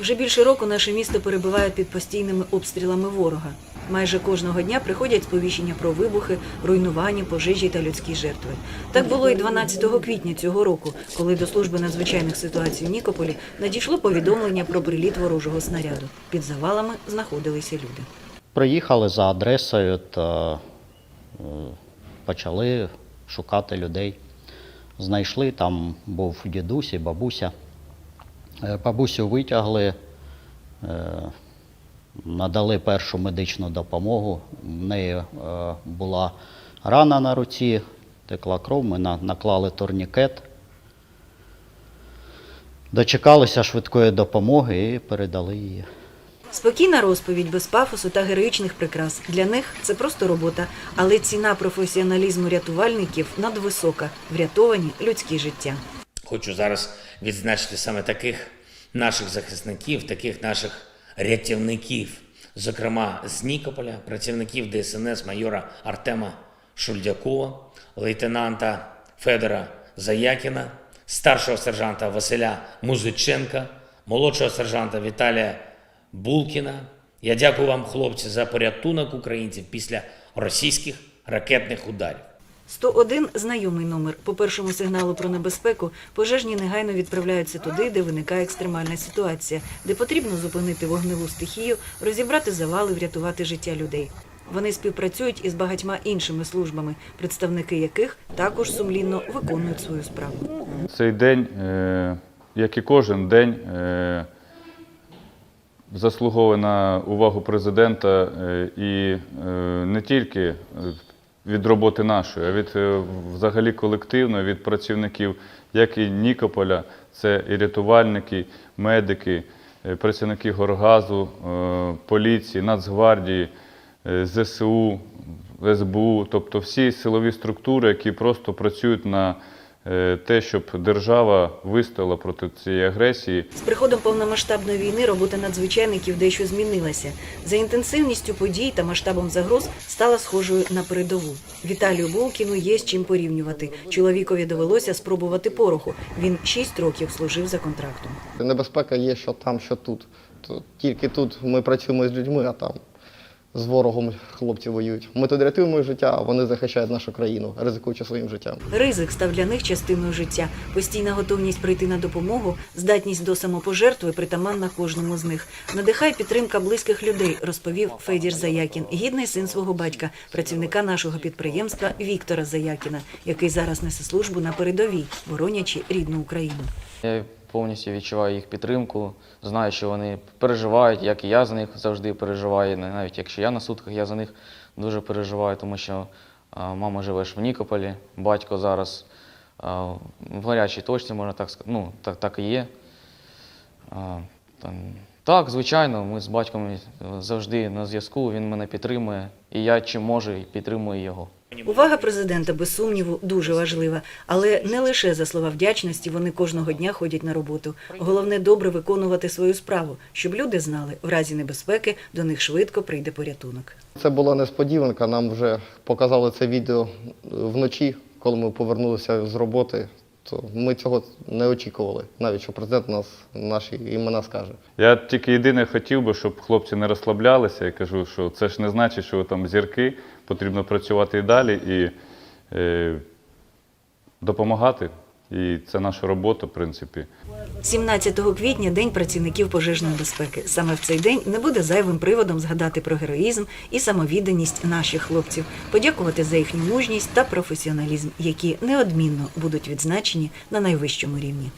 Вже більше року наше місто перебуває під постійними обстрілами ворога. Майже кожного дня приходять сповіщення про вибухи, руйнування, пожежі та людські жертви. Так було і 12 квітня цього року, коли до служби надзвичайних ситуацій в Нікополі надійшло повідомлення про приліт ворожого снаряду. Під завалами знаходилися люди. Приїхали за адресою та почали шукати людей. Знайшли, там був дідусь і бабуся. Е, Бабусю витягли, е, надали першу медичну допомогу. В неї е, була рана на руці, текла кров, ми наклали турнікет. Дочекалися швидкої допомоги і передали її. Спокійна розповідь без пафосу та героїчних прикрас. Для них це просто робота, але ціна професіоналізму рятувальників надвисока. Врятовані людські життя. Хочу зараз відзначити саме таких наших захисників, таких наших рятівників, зокрема з Нікополя, працівників ДСНС майора Артема Шульдякова, лейтенанта Федора Заякіна, старшого сержанта Василя Музиченка, молодшого сержанта Віталія Булкіна. Я дякую вам, хлопці, за порятунок українців після російських ракетних ударів. 101 – знайомий номер. По першому сигналу про небезпеку пожежні негайно відправляються туди, де виникає екстремальна ситуація, де потрібно зупинити вогневу стихію, розібрати завали, врятувати життя людей. Вони співпрацюють із багатьма іншими службами, представники яких також сумлінно виконують свою справу. Цей день, е, як і кожен день, е, заслуговує на увагу президента е, і не тільки від роботи нашої, а від е, взагалі колективної, від працівників, як і Нікополя, це і рятувальники, медики, е, працівники Горгазу, е, поліції, Нацгвардії, ЗСУ, СБУ, тобто всі силові структури, які просто працюють на те, щоб держава вистояла проти цієї агресії. З приходом повномасштабної війни робота надзвичайників дещо змінилася. За інтенсивністю подій та масштабом загроз стала схожою на передову. Віталію Булкіну є з чим порівнювати. Чоловікові довелося спробувати пороху. Він шість років служив за контрактом. Небезпека є що там, що тут. То тільки тут ми працюємо з людьми, а там з ворогом хлопці воюють. Ми тут рятуємо життя, а вони захищають нашу країну, ризикуючи своїм життям. Ризик став для них частиною життя. Постійна готовність прийти на допомогу, здатність до самопожертви притаманна кожному з них. Надихає підтримка близьких людей, розповів Федір Заякін, гідний син свого батька, працівника нашого підприємства Віктора Заякіна, який зараз несе службу на передовій, боронячи рідну Україну. Повністю відчуваю їх підтримку, знаю, що вони переживають, як і я за них завжди переживаю. Навіть якщо я на сутках, я за них дуже переживаю, тому що мама живе в Нікополі, батько зараз в гарячій точці, можна так сказати. Ну, так, так і є. Так, звичайно, ми з батьком завжди на зв'язку, він мене підтримує, і я чим можу, і підтримую його. Увага президента, без сумніву, дуже важлива. Але не лише за слова вдячності вони кожного дня ходять на роботу. Головне добре виконувати свою справу, щоб люди знали, в разі небезпеки до них швидко прийде порятунок. Це була несподіванка. Нам вже показали це відео вночі, коли ми повернулися з роботи. То ми цього не очікували, навіть що президент нас наші імена скаже. Я тільки єдине хотів би, щоб хлопці не розслаблялися. Я кажу, що це ж не значить, що ви там зірки, потрібно працювати і далі і е, допомагати. І це наша робота, в принципі. 17 квітня день працівників пожежної безпеки. Саме в цей день не буде зайвим приводом згадати про героїзм і самовідданість наших хлопців, подякувати за їхню мужність та професіоналізм, які неодмінно будуть відзначені на найвищому рівні.